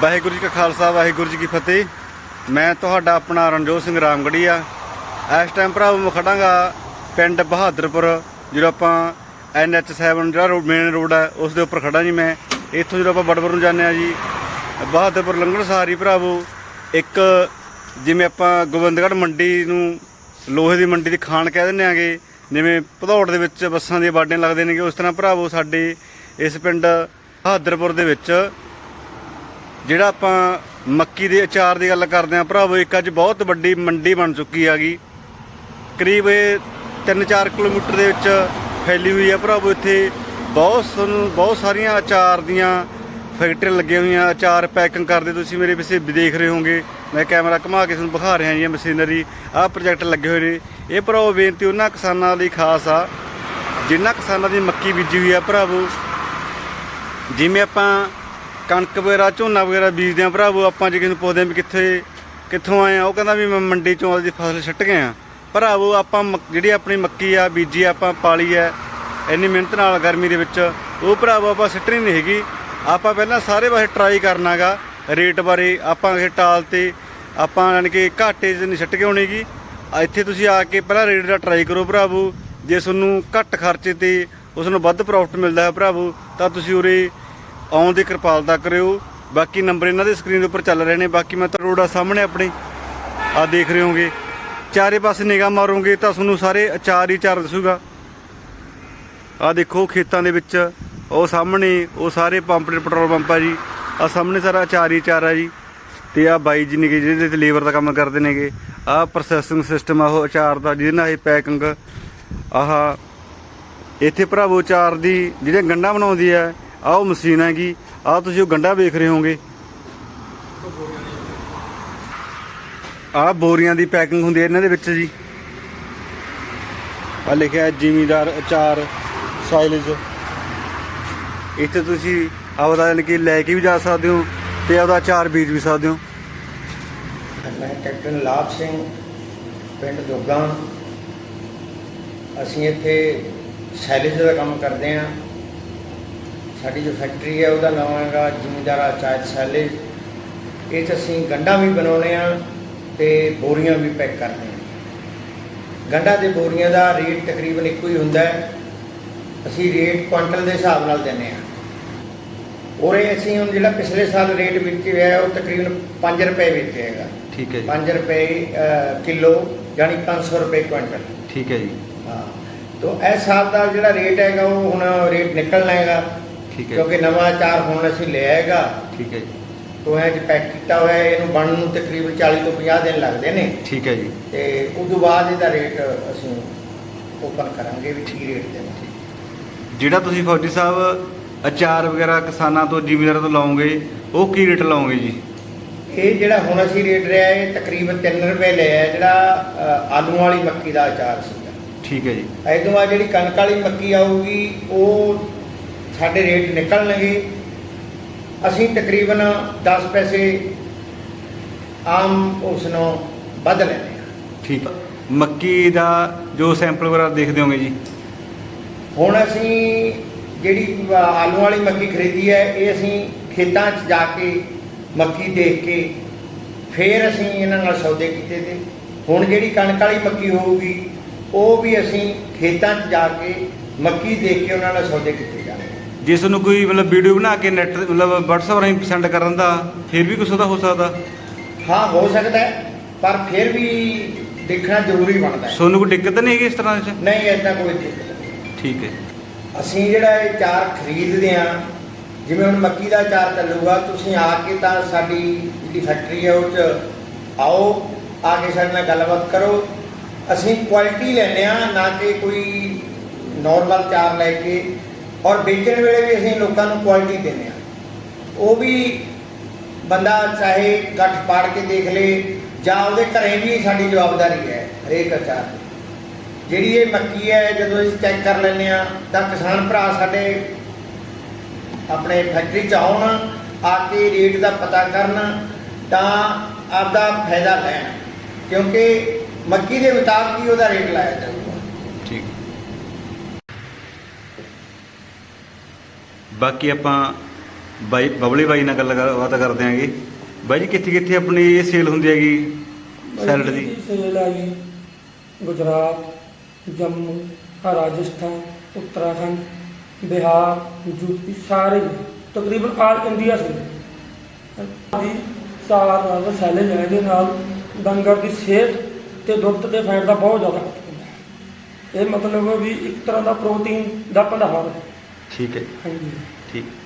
ਵਾਹਿਗੁਰੂ ਜੀ ਕਾ ਖਾਲਸਾ, ਵਾਹਿਗੁਰੂ ਜੀ ਕੀ ਫਤਿਹ। ਮੈਂ ਤੁਹਾਡਾ ਆਪਣਾ ਰਣਜੋਤ ਸਿੰਘ ਰਾਮਗੜੀਆ। ਇਸ ਟਾਈਮ ਭਰਾਵੋ, ਮੈਂ ਖੜਾਂਗਾ ਪਿੰਡ ਬਹਾਦਰਪੁਰ ਜਦੋਂ ਆਪਾਂ NH7 ਜਿਹੜਾ ਰੋਡ ਮੇਨ ਰੋਡ ਹੈ ਉਸ ਦੇ ਉੱਪਰ ਖੜਾ ਜੀ ਮੈਂ। ਇੱਥੋਂ ਜਦੋਂ ਆਪਾਂ ਬੜਬੜ ਨੂੰ ਜਾਂਦੇ ਆ ਜੀ, ਬਹਾਦਰਪੁਰ ਲੰਘਣ ਸਾਰੀ ਭਰਾਵੋ, ਇੱਕ ਜਿਵੇਂ ਆਪਾਂ ਗੋਬਿੰਦਗੜ੍ਹ ਮੰਡੀ ਨੂੰ ਲੋਹੇ ਦੀ ਮੰਡੀ ਦੀ ਖਾਣ ਕਹਿ ਦਿੰਦੇ ਆਗੇ ਜਿਵੇਂ ਭਦੌੜ ਦੇ ਵਿੱਚ ਬੱਸਾਂ ਦੀਆਂ ਬਾਡੀਆਂ ਲੱਗਦੇ ਨੇਗੇ, ਉਸ ਤਰ੍ਹਾਂ ਭਰਾਵੋ ਸਾਡੇ ਇਸ ਪਿੰਡ ਬਹਾਦਰਪੁਰ ਦੇ ਵਿੱਚ ਜਿਹੜਾ ਆਪਾਂ ਮੱਕੀ ਦੇ ਅਚਾਰ ਦੀ ਗੱਲ ਕਰਦੇ ਆਂ ਭਰਾਵੋ, ਇੱਕ ਅੱਜ ਬਹੁਤ ਵੱਡੀ ਮੰਡੀ ਬਣ ਚੁੱਕੀ ਹੈਗੀ। ਕਰੀਬ ਇਹ 3-4 ਕਿਲੋਮੀਟਰ ਦੇ ਵਿੱਚ ਫੈਲੀ ਹੋਈ ਹੈ, ਭਰਾਵੋ, ਇੱਥੇ ਬਹੁਤ ਸਾਨੂੰ, ਬਹੁਤ ਸਾਰੀਆਂ ਅਚਾਰ ਦੀਆਂ ਫੈਕਟਰੀਆਂ ਲੱਗੀਆਂ ਹੋਈਆਂ, ਅਚਾਰ ਪੈਕਿੰਗ ਕਰਦੇ ਤੁਸੀਂ ਮੇਰੇ ਪਿੱਛੇ ਦੇਖ ਰਹੇ ਹੋਗੇ ਮੈਂ ਕੈਮਰਾ ਘੁਮਾ ਕੇ ਤੁਹਾਨੂੰ ਵਿਖਾ ਰਿਹਾ ਜੀ, ਇਹ ਮਸ਼ੀਨਰੀ, ਆਹ ਪ੍ਰੋਜੈਕਟ ਲੱਗੇ ਹੋਏ ਨੇ। ਇਹ, ਭਰਾਵੋ, ਬੇਨਤੀ ਉਹਨਾਂ ਕਿਸਾਨਾਂ ਲਈ ਖਾਸ ਆ, ਜਿਨ੍ਹਾਂ ਕਿਸਾਨਾਂ ਦੀ ਮੱਕੀ ਬੀਜੀ ਹੋਈ ਆ, ਭਰਾਵੋ। ਜਿਵੇਂ ਆਪਾਂ ਕਣਕ ਵਗੈਰਾ, ਝੋਨਾ ਵਗੈਰਾ ਬੀਜਦੇ ਆ ਭਰਾਵੋ, ਆਪਾਂ ਜੇ ਕਿਸੇ ਨੂੰ ਪੁੱਛਦੇ ਆ ਵੀ ਕਿੱਥੇ, ਕਿੱਥੋਂ ਆਏ ਆ, ਉਹ ਕਹਿੰਦਾ ਵੀ ਮੈਂ ਮੰਡੀ ਚੋਂ ਆਪਦੀ ਫਸਲ ਛੱਟ ਗਏ ਆ। ਭਰਾਵੋ, ਆਪਾਂ ਮੱਕ- ਜਿਹੜੀ ਆਪਣੀ ਮੱਕੀ ਆ, ਬੀਜੀ ਆਪਾਂ ਪਾਲੀ ਆ, ਇੰਨੀ ਮਿਹਨਤ ਨਾਲ ਗਰਮੀ ਦੇ ਵਿੱਚ, ਉਹ ਭਰਾਵੋ ਆਪਾਂ ਸਿੱਟਣੀ ਨਹੀਂ ਹੈਗੀ। ਆਪਾਂ ਪਹਿਲਾਂ ਸਾਰੇ ਪਾਸੇ ਟਰਾਈ ਕਰਨਾਗਾ ਰੇਟ ਬਾਰੇ, ਆਪਾਂ ਕਿਸੇ ਟਾਲ ਤੇ, ਆਪਾਂ ਯਾਨੀ ਕਿ ਘਾਟੇ 'ਚ ਨਹੀਂ ਛੱਟ ਕੇ ਹੋਣੀਗੀ ਇੱਥੇ ਤੁਸੀਂ ਆ ਕੇ ਪਹਿਲਾਂ ਰੇਟ ਦਾ ਟਰਾਈ ਕਰੋ ਭਰਾਵੋ। ਜੇ ਤੁਹਾਨੂੰ ਘੱਟ ਖਰਚੇ ਤੇ ਉਸ ਨੂੰ ਵੱਧ ਪ੍ਰੋਫਿਟ ਮਿਲਦਾ ਹੈ ਭਰਾਵੋ, ਤਾਂ ਤੁਸੀਂ ਉਰੇ ਆਉਣ ਦੀ ਕਿਰਪਾਲਤਾ ਕਰਿਓ। ਬਾਕੀ ਨੰਬਰ ਇਹਨਾਂ ਦੇ ਸਕਰੀਨ ਦੇ ਉੱਪਰ ਚੱਲ ਰਹੇ ਨੇ। ਬਾਕੀ ਮੈਂ ਤਾਂ ਰੋਡ ਆ ਸਾਹਮਣੇ ਆਪਣੇ। ਆ ਦੇਖ ਰਹੇ ਹੋਗੇ ਚਾਰੇ ਪਾਸੇ ਨਿਗਾਹ ਮਾਰੋਗੇ ਤਾਂ ਤੁਹਾਨੂੰ ਸਾਰੇ ਅਚਾਰ ਹੀ ਚਾਰ ਦਿਸੂਗਾ। ਆ ਦੇਖੋ ਖੇਤਾਂ ਦੇ ਵਿੱਚ। ਉਹ ਸਾਹਮਣੇ, ਉਹ ਸਾਰੇ ਪੰਪ ਦੇ ਪੈਟਰੋਲ ਪੰਪ ਆ ਜੀ। ਆ ਸਾਹਮਣੇ ਸਾਰਾ ਅਚਾਰ ਹੀ ਚਾਰ ਆ ਜੀ। ਤੇ ਆ ਬਾਈ ਜੀ ਨੇਗੇ ਜਿਹਦੇ ਤੇ ਲੇਬਰ ਦਾ ਕੰਮ ਕਰਦੇ ਨੇਗੇ। ਆ ਪ੍ਰੋਸੈਸਿੰਗ ਸਿਸਟਮ ਆ ਉਹ ਅਚਾਰ ਦਾ, ਜਿਹਦੇ ਨਾਲ ਇਹ ਪੈਕਿੰਗ ਆਹ ਇੱਥੇ ਭਰਾਵੋ ਚਾਰ ਦੀ ਜਿਹੜੇ ਗੰਡਾ ਬਣਾਉਂਦੀ ਹੈ ਆਹ ਉਹ ਮਸ਼ੀਨ ਹੈਗੀ, ਆਹ ਤੁਸੀਂ ਉਹ ਗੰਡਾ ਵੇਖ ਰਹੇ ਹੋਗੇ ਆਹ ਬੋਰੀਆਂ ਦੀ ਪੈਕਿੰਗ ਹੁੰਦੀ ਹੈ ਇਹਨਾਂ ਦੇ ਵਿੱਚ ਜੀ। ਆ ਲਿਖਿਆ ਜ਼ਿਮੀਦਾਰ, ਅਚਾਰ ਸਾਈਲੇਜ ਇੱਥੇ ਤੁਸੀਂ ਆਪਦਾ ਯਾਨੀ ਕਿ ਲੈ ਕੇ ਵੀ ਜਾ ਸਕਦੇ ਹੋ ਤੇ ਆਪਦਾ ਅਚਾਰ ਬੀਜ ਵੀ ਸਕਦੇ ਹੋ। ਮੈਂ ਕੈਪਟਨ ਲਾਭ ਸਿੰਘ, ਪਿੰਡ ਦੋਗਾ। ਅਸੀਂ ਇੱਥੇ ਸੈਲੇਜ ਦਾ ਕੰਮ ਕਰਦੇ ਹਾਂ। ਸਾਡੀ ਜੋ ਫੈਕਟਰੀ ਹੈ ਉਹਦਾ ਨਾਮ ਹੈਗਾ ਜ਼ਿਮੀਦਾਰਾ ਚਾਇਤ ਸੈਲੇਜ ਇਹ 'ਚ ਅਸੀਂ ਗੰਡਾ ਵੀ ਬਣਾਉਂਦੇ ਹਾਂ ਤੇ ਬੋਰੀਆਂ ਵੀ ਪੈਕ ਕਰਦੇ ਹਾਂ। ਗੰਡਾ ਤੇ ਬੋਰੀਆਂ ਦਾ ਰੇਟ ਤਕਰੀਬਨ ਇੱਕੋ ਹੀ ਹੁੰਦਾ ਹੈ। ਅਸੀਂ ਰੇਟ ਕੁਆਂਟਲ ਦੇ ਹਿਸਾਬ ਨਾਲ ਦਿੰਦੇ ਹਾਂ। ਔਰ ਇਹ ਅਸੀਂ ਹੁਣ ਜਿਹੜਾ ਪਿਛਲੇ ਸਾਲ ਰੇਟ ਵੇਚਿਆ ਹੈ ਉਹ ਤਕਰੀਬਨ 5 ਰੁਪਏ ਵੇਚਿਆ ਹੈਗਾ। ਠੀਕ ਹੈ 5 ਰੁਪਏ ਕਿਲੋ ਯਾਨੀ 500 ਰੁਪਏ ਕੁਇੰਟਲ ਠੀਕ ਹੈ ਜੀ। ਹਾਂ। ਤੋਂ ਇਸ ਸਾਲ ਦਾ ਜਿਹੜਾ ਰੇਟ ਹੈਗਾ ਉਹ ਹੁਣ ਰੇਟ ਨਿਕਲਣਾ ਹੈਗਾ। ਠੀਕ ਕਿਉਂਕਿ ਨਵਾਂ ਅਚਾਰ ਹੁਣ ਅਸੀਂ ਲਿਆ ਹੈਗਾ ਠੀਕ ਹੈ ਜੀ। ਤੋਂ ਇਹ ਪੈਕ ਕੀਤਾ ਹੋਇਆ ਹੈ, ਇਹਨੂੰ ਬਣਨ ਨੂੰ ਤਕਰੀਬਨ 40 ਤੋਂ 50 ਦਿਨ ਲੱਗਦੇ ਨੇ। ਠੀਕ ਹੈ ਜੀ। ਤੇ ਉਸ ਤੋਂ ਬਾਅਦ ਇਹਦਾ ਰੇਟ ਅਸੀਂ ਓਪਨ ਕਰਾਂਗੇ ਵੀ ਕੀ ਰੇਟ ਦੇਣਾ। ਜਿਹੜਾ ਤੁਸੀਂ ਫੌਜੀ ਸਾਹਿਬ ਅਚਾਰ ਵਗੈਰਾ ਕਿਸਾਨਾਂ ਤੋਂ ਜ਼ਿਮੀਦਾਰਾਂ ਤੋਂ ਲਾਓਗੇ ਉਹ ਕੀ ਰੇਟ ਲਾਓਗੇ ਜੀ? ਇਹ ਜਿਹੜਾ ਹੁਣ ਅਸੀਂ ਰੇਟ ਰਿਹਾ ਇਹ ਤਕਰੀਬਨ 3 ਰੁਪਏ ਲਿਆ ਹੈ, ਜਿਹੜਾ ਅ, ਆਲੂਆਂ ਵਾਲੀ ਮੱਕੀ ਦਾ ਅਚਾਰ ਸੀਗਾ। ਠੀਕ ਹੈ ਜੀ। ਐਦੋਂ ਬਾਅਦ ਜਿਹੜੀ ਕਣਕ ਵਾਲੀ ਮੱਕੀ ਆਊਗੀ ਉਹ ਸਾਡੇ ਰੇਟ ਨਿਕਲਣਗੇ। ਅਸੀਂ ਤਕਰੀਬਨ 10 ਪੈਸੇ ਆਮ ਉਸ ਨੂੰ ਵੱਧ ਲੈਂਦੇ ਹਾਂ। ਠੀਕ। ਮੱਕੀ ਦਾ ਜੋ ਸੈਂਪਲ ਵਗੈਰਾ ਦੇਖਦੇ ਹੋਗੇ ਜੀ? ਹੁਣ ਅਸੀਂ ਜਿਹੜੀ ਆਲੂ ਵਾਲੀ ਮੱਕੀ ਖਰੀਦੀ ਹੈ ਇਹ ਅਸੀਂ ਖੇਤਾਂ 'ਚ ਜਾ ਕੇ ਮੱਕੀ ਦੇਖ ਕੇ ਫਿਰ ਅਸੀਂ ਇਹਨਾਂ ਨਾਲ ਸੌਦੇ ਕੀਤੇ ਤੇ। ਹੁਣ ਜਿਹੜੀ ਕਣਕ ਵਾਲੀ ਮੱਕੀ ਹੋਊਗੀ ਉਹ ਵੀ ਅਸੀਂ ਖੇਤਾਂ 'ਚ ਜਾ ਕੇ ਮੱਕੀ ਦੇਖ ਕੇ ਉਹਨਾਂ ਨਾਲ ਸੌਦੇ ਕੀਤੇ ਜਾਣਗੇ। ਜੇ ਤੁਹਾਨੂੰ ਕੋਈ ਮਤਲਬ ਵੀਡੀਓ ਬਣਾ ਕੇ ਨੈਟ ਮਤਲਬ WhatsApp ਰਾਹੀਂ ਸੈਂਡ ਕਰਨ ਦਾ ਫਿਰ ਵੀ ਕੁਛ ਉਹਦਾ ਹੋ ਸਕਦਾ। ਹਾਂ ਹੋ ਸਕਦਾ ਹੈ ਪਰ ਫਿਰ ਵੀ ਦੇਖਣਾ ਜ਼ਰੂਰੀ ਬਣਦਾ ਹੈ। ਤੁਹਾਨੂੰ ਕੋਈ ਦਿੱਕਤ ਨਹੀਂ ਹੈਗੀ ਇਸ ਤਰ੍ਹਾਂ ਦੇ? ਨਹੀਂ ਇਦਾਂ ਕੋਈ ਦਿੱਕਤ ਨਹੀਂ। ਠੀਕ ਹੈ। ਅਸੀਂ ਜਿਹੜਾ ਇਹ ਚਾਰ ਖਰੀਦਦੇ ਆ ਜਿਵੇਂ ਹੁਣ ਮੱਕੀ ਦਾ ਚਾਰ ਚੱਲੂਗਾ ਤੁਸੀਂ ਆ ਕੇ ਤਾਂ ਸਾਡੀ ਜਿਹੜੀ ਫੈਕਟਰੀ ਹੈ ਉਹ 'ਚ ਆਓ ਆ ਕੇ ਸਾਡੇ ਨਾਲ ਗੱਲਬਾਤ ਕਰੋ। ਅਸੀਂ ਕੁਆਲਿਟੀ ਲੈਂਦੇ ਆ ਨਾ ਕਿ ਕੋਈ ਨਾਰਮਲ ਚਾਰ ਲੈ ਕੇ ਔਰ ਵੇਚਣ ਵੇਲੇ ਵੀ ਅਸੀਂ ਲੋਕਾਂ ਨੂੰ ਕੁਆਲਿਟੀ ਦਿੰਦੇ ਆ ਉਹ ਵੀ ਬੰਦਾ ਚਾਹੇ ਗੱਠ ਪਾੜ ਕੇ ਦੇਖ ਲੇ ਜਾਂ ਉਹਦੇ ਘਰੇ ਵੀ ਸਾਡੀ ਜਵਾਬਦਾਰੀ ਹੈ, ਹਰੇਕ ਅਚਾਰ ਦੀ। ਜਿਹੜੀ ਇਹ ਮੱਕੀ ਹੈ, ਜਦੋਂ ਅਸੀਂ ਚੈੱਕ ਕਰ ਲੈਂਦੇ ਆ ਤਾਂ ਕਿਸਾਨ ਭਰਾ ਸਾਡੇ ਆਪਣੇ ਫੈਕਟਰੀ ਚ ਆਉਣ, ਆ ਕੇ ਰੇਟ ਦਾ ਪਤਾ ਕਰਨ, ਤਾਂ ਆਪਦਾ ਫਾਇਦਾ ਲੈਣ। ਕਿਉਂਕਿ ਮੱਕੀ ਦੇ ਮੁਤਾਬਕ ਹੀ ਉਹਦਾ ਰੇਟ ਲਾਇਆ ਜਾਊਗਾ ਬਾਕੀ ਆਪਾਂ ਬਾਈ ਬਬਲੀ ਬਾਈ ਨਾਲ ਗੱਲ ਬਾਤ ਕਰਦੇ ਆਂਗੇ। ਬਾਈ ਜੀ ਕਿੱਥੇ ਕਿੱਥੇ ਆਪਣੀ ਇਹ ਸੇਲ ਹੁੰਦੀ ਹੈਗੀ? ਸੈਲਡ ਦੀ। ਸੇਲ ਆ ਗਈ ਗੁਜਰਾਤ ਜੰਮੂ ਰਾਜਸਥਾਨ ਉੱਤਰਾਖੰਡ ਬਿਹਾਰ ਯੂਪੀ ਸਾਰੇ ਤਕਰੀਬਨ ਆਲ ਇੰਡੀਆ ਸੇ। ਦੀ ਚਾਰ ਨਾਲ ਸੈਲੇ ਲੈਣ ਦੇ ਨਾਲ ਡੰਗਰ ਦੀ ਸਿਹਤ ਤੇ ਦੁੱਧ ਤੇ ਫੈਟ ਦਾ ਬਹੁਤ ਜ਼ਿਆਦਾ। ਇਹ ਮਤਲਬ ਵੀ ਇੱਕ ਤਰ੍ਹਾਂ ਦਾ ਪ੍ਰੋਟੀਨ ਦਾ ਭੰਡਾਰ ਹੈ। ਠੀਕ ਹੈ ਹਾਂਜੀ। ਠੀਕ।